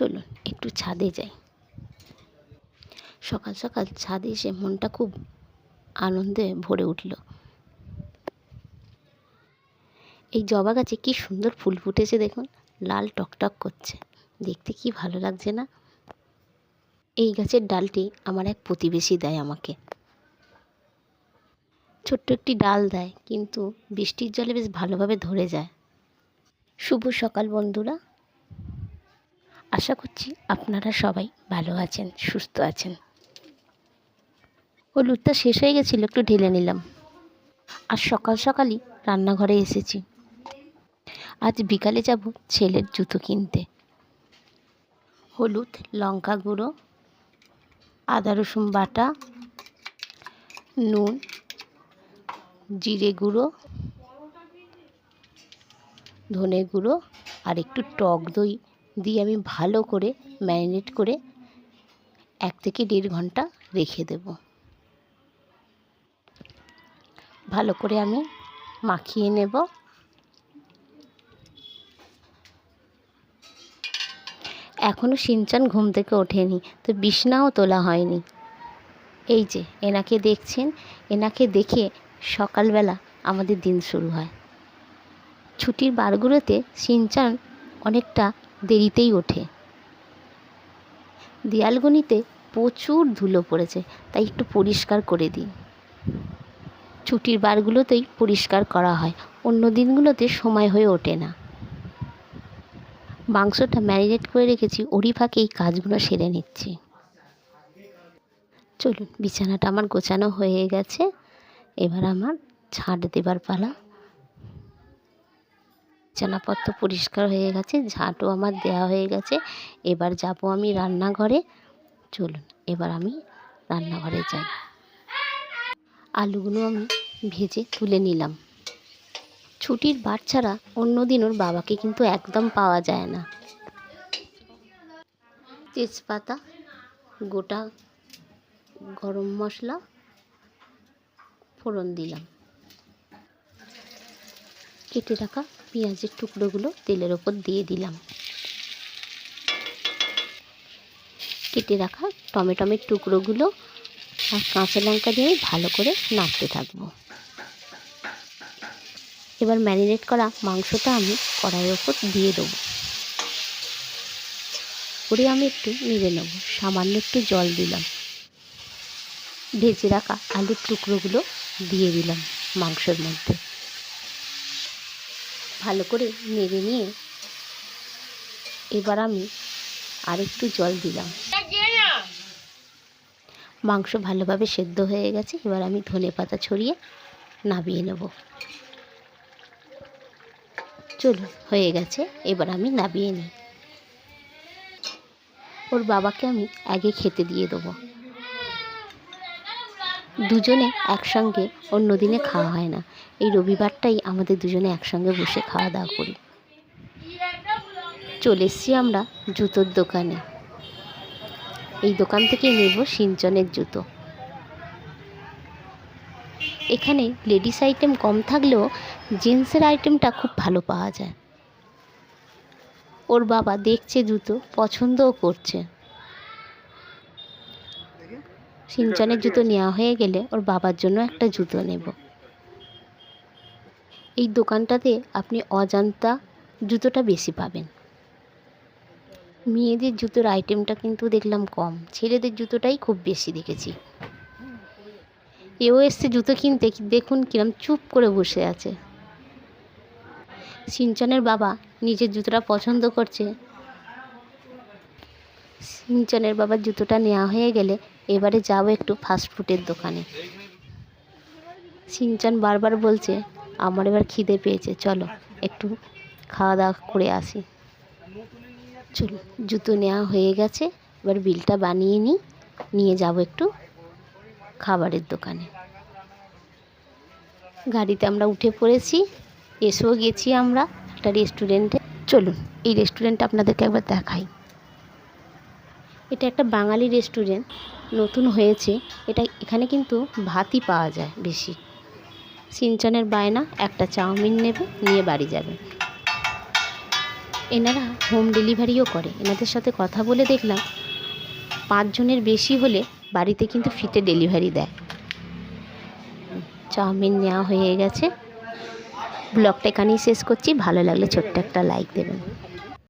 চলুন, একটু ছাদে যাই। সকাল সকাল ছাদে এসে মনটা খুব আনন্দে ভরে উঠল। এই জবা গাছে কি সুন্দর ফুল ফুটেছে দেখুন, লাল টকটক করছে। দেখতে কি ভালো লাগছে না? এই গাছের ডালটি আমার এক প্রতিবেশী দেয় আমাকে। ছোট্ট একটি ডাল দেয়, কিন্তু বৃষ্টির জলে বেশ ভালোভাবে ধরে যায়। শুভ সকাল বন্ধুরা। আশা করছি আপনারা সবাই ভালো আছেন, সুস্থ আছেন। হলুদটা শেষ হয়ে গেছিল, একটু ঢেলে নিলাম। আর সকাল সকালই রান্নাঘরে এসেছি। আজ বিকালে যাব ছেলের জুতো কিনতে। হলুদ, লঙ্কা গুঁড়ো, আদা রসুন বাটা, নুন, জিরে গুঁড়ো, ধনে গুঁড়ো আর একটু টক দই দিয়ে আমি ভালো করে ম্যারিনেট করে এক থেকে দেড় ঘণ্টা রেখে দেব। ভালো করে আমি মাখিয়ে নেব। এখনও সিনচান ঘুম থেকে ওঠেনি, তো বিছনাও তোলা হয়নি। এই যে, এনাকে দেখছেন? এনাকে দেখে সকালবেলা আমাদের দিন শুরু হয়। ছুটির বারগুলোতে সিনচান অনেকটা দেরিতেই ওঠে। দেয়ালগনিতে প্রচুর ধুলো পড়েছে, তাই একটু পরিষ্কার করে দিই। ছুটির বারগুলোতেই পরিষ্কার করা হয়, অন্য দিনগুলোতে সময় হয়ে ওঠে না। মাংসটা ম্যারিনেট করে রেখেছি, ওরই ফাঁকে এই কাজগুলো সেরে নিচ্ছি। চলুন, বিছানাটা আমার গোছানো হয়ে গেছে, এবার আমার ঝাঁট দেবার পালা। বিছানাপত্র পরিষ্কার হয়ে গেছে, ঝাঁটও আমার দেওয়া হয়ে গেছে। এবার যাব আমি রান্নাঘরে। চলুন, এবার আমি রান্নাঘরে যাই। আলুগুলো আমি ভেজে তুলে নিলাম। ছুটির বার ছাড়া অন্য দিন ওর বাবাকে কিন্তু একদম পাওয়া যায় না। তেজপাতা, গোটা গরম মশলা, ফোড়ন দিলাম। কেটে রাখা পেঁয়াজের টুকরোগুলো তেলের ওপর দিয়ে দিলাম। কেটে রাখা টমেটোমের টুকরোগুলো আর কাঁচা লঙ্কা দিয়ে ভালো করে নাড়তে থাকব। এবার ম্যারিনেট করা মাংসটা আমি কড়াইয়ের ওপর দিয়ে দেবো। করে আমি একটু নেড়ে নেব, সামান্য একটু জল দিলাম। ভেজে রাখা আলুর টুকরোগুলো দিয়ে দিলাম মাংসের মধ্যে। ভালো করে নেড়ে নিয়ে এবার আমি আরেকটু জল দিলাম। মাংস ভালোভাবে সেদ্ধ হয়ে গেছে, এবার আমি ধনে পাতা ছড়িয়ে নামিয়ে নেব। চলো হয়ে গেছে, এবার আমি নামিয়ে নিই। ওর বাবাকে আমি আগে খেতে দিয়ে দেবো। দুজনে একসঙ্গে অন্য দিনে খাওয়া হয় না। এই রবিবারটাই আমাদের দুজনে একসঙ্গে বসে খাওয়া দাওয়া করি। চলে এসছি আমরা জুতোর দোকানে। এই দোকান থেকে নেব সিঞ্চনের জুতো। এখানে লেডিস আইটেম কম থাকলেও জেন্টসের আইটেমটা খুব ভালো পাওয়া যায়। ওর বাবা দেখছে জুতো, পছন্দও করছে। সিঞ্চনের জুতো নেওয়া হয়ে গেলে ওর বাবার জন্য একটা জুতো নেব। এই দোকানটাতে আপনি অজান্তা জুতোটা বেশি পাবেন। মেয়েদের জুতোর আইটেমটা কিন্তু দেখলাম কম ছেলেদের জুতোটাই খুব বেশি দেখেছি। এও এসছে জুতো কিনতে দেখুন কিরম চুপ করে বসে আছে। সিঞ্চনের বাবা নিজের জুতোটা পছন্দ করছে সিঞ্চনের বাবার জুতোটা নেওয়া হয়ে গেলে এবারে যাব একটু ফাস্টফুডের দোকানে। সিনচান বারবার বলছে, আমার এবার খিদে পেয়েছে, চলো একটু খাওয়া দাওয়া করে আসি। চলো, জুতো নেওয়া হয়ে গেছে, এবার বিলটা বানিয়ে নিই, নিয়ে যাব একটু খাবারের দোকানে। গাড়িতে আমরা উঠে পড়েছি, এসেও গেছি আমরা একটা রেস্টুরেন্টে চলুন, এই রেস্টুরেন্টটা আপনাদেরকে একবার দেখাই। এটা একটা বাঙালি রেস্টুরেন্ট নতুন হয়েছে। এটা এখানে কিন্তু ভাতই পাওয়া যায় বেশি। সিনচানের বায়না, একটা চাউমিন নেবে, নিয়ে বাড়ি যাবে। এনারা হোম ডেলিভারিও করে। এনাদের সাথে কথা বলে দেখলাম, পাঁচজনের বেশি হলে বাড়িতে কিন্তু ফিতে ডেলিভারি দেয়। চাউমিন নেওয়া হয়ে গেছে। ব্লগটা এখানেই শেষ করছি। ভালো লাগলে ছোট্ট একটা লাইক দেবেন।